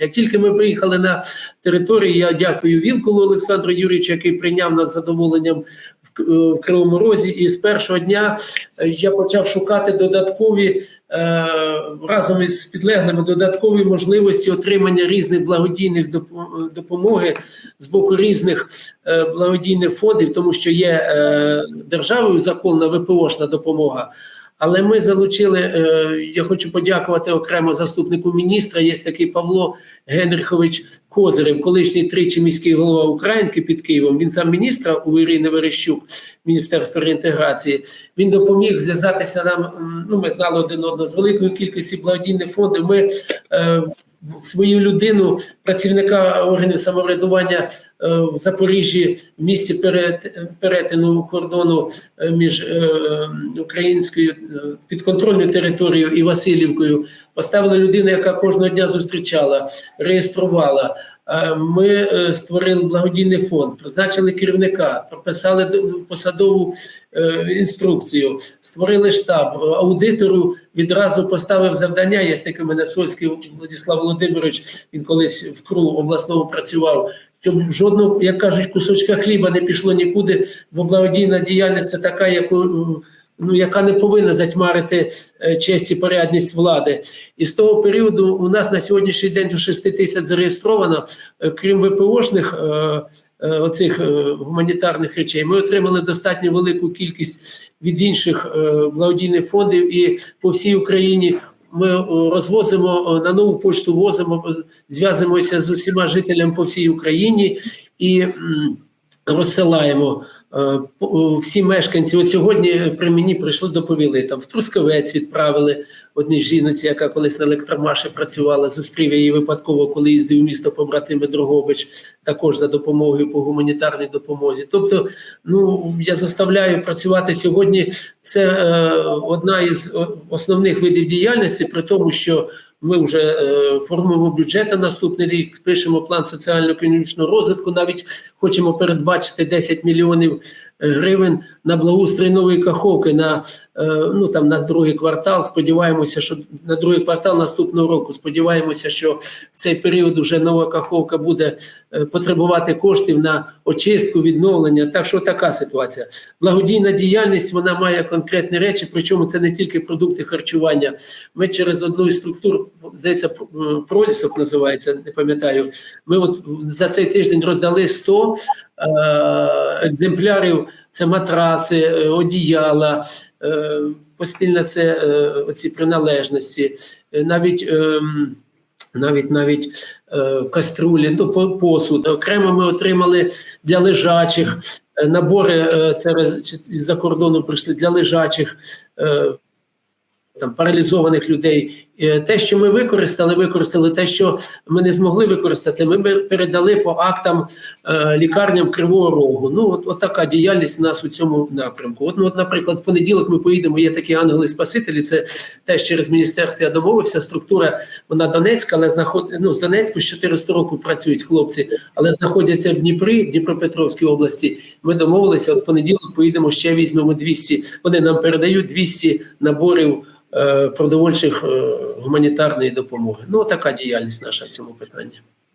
Як тільки ми приїхали на територію, я дякую Вілкулу Олександру Юрійовичу, який прийняв нас з задоволенням в, в Кривому Розі. І з першого дня е, я почав шукати додаткові е, разом із підлеглими додаткові можливості отримання різних благодійних допомоги з боку різних е, благодійних фондів, тому що є е, державою законна ВПОшна допомога. Але ми залучили. е, Я хочу подякувати окремо заступнику міністра. Є такий Павло Генрихович Козирев, колишній тричі міський голова Українки під Києвом. Він сам міністра у Ірини Верещук, Міністерства реінтеграції. Він допоміг зв'язатися нам. Ну, ми знали один одного з великою кількістю благодійних фондів. Ми е, свою людину, працівника органів самоврядування е, в Запоріжжі, в місті перет, перетину кордону е, між е, українською підконтрольною територією і Васильівкою. Поставили людину, яка кожного дня зустрічала, реєструвала. Е, Ми е, створили благодійний фонд, призначили керівника, прописали посадову е, інструкцію, створили штаб. Аудитору відразу поставив завдання. Є такий мене Сольський Владислав Володимирович. Він колись в КРУ обласному працював. Щоб жодного, як кажуть, кусочка хліба не пішло нікуди, бо благодійна діяльність це така, яку ну яка не повинна затьмарити е, честь і порядність влади. І з того періоду у нас на сьогоднішній день до 6 тисяч зареєстровано, Е, крім ВПОшних е, оцих гуманітарних речей. Ми отримали достатньо велику кількість від інших благодійних фондів і по всій Україні. Ми розвозимо на нову почту, возимо, зв'язуємося з усіма жителями по всій Україні і розсилаємо. Е, е, Всі мешканці, от сьогодні при мені прийшли доповіли там в Трускавець відправили одній жіноці, яка колись на електромаші працювала. Зустрів я її випадково, коли їздив місто побратими Дрогобич, також за допомогою по гуманітарній допомозі. Тобто, ну я заставляю працювати сьогодні. Це е, одна із е, основних видів діяльності, при тому, що ми вже е, формуємо бюджет на наступний рік, пишемо план соціально-економічного розвитку. Навіть хочемо передбачити 10 мільйонів е, гривень на благоустрій нової каховки на е, ну там на другий квартал. Сподіваємося, що на другий квартал наступного року. Сподіваємося, що в цей період вже нова каховка буде потребувати коштів на очистку, відновлення. Так що така ситуація. Благодійна діяльність вона має конкретні речі, причому це не тільки продукти харчування. Ми через одну із структур, здається, пролісок називається, не пам'ятаю. Ми от за цей тиждень роздали 100 е, екземплярів. Це матраси, е, одіяла, е, постільне це е, оці приналежності, Е, навіть. ем, навіть навіть е, каструлі, ну, по- посуд. Окремо ми отримали для лежачих е, набори е, це з-за кордону прийшли для лежачих. Е, там паралізованих людей. Е, Те, що ми використали, використали те, що ми не змогли використати, ми передали по актам е, лікарням Кривого Рогу. Ну, от, от така діяльність у нас у цьому напрямку. От, ну, от, наприклад, в понеділок ми поїдемо. Є такі ангели-спасителі. Це теж через міністерство я домовився. Структура вона Донецька, але знаход... ну, з Донецьку з 400 років працюють хлопці, але знаходяться в Дніпрі, в Дніпропетровській області. Ми домовилися. От в понеділок поїдемо ще візьмемо 200. Вони нам передають 200 наборів е, продовольчих гуманітарної допомоги. Ну така діяльність наша в цьому питанні.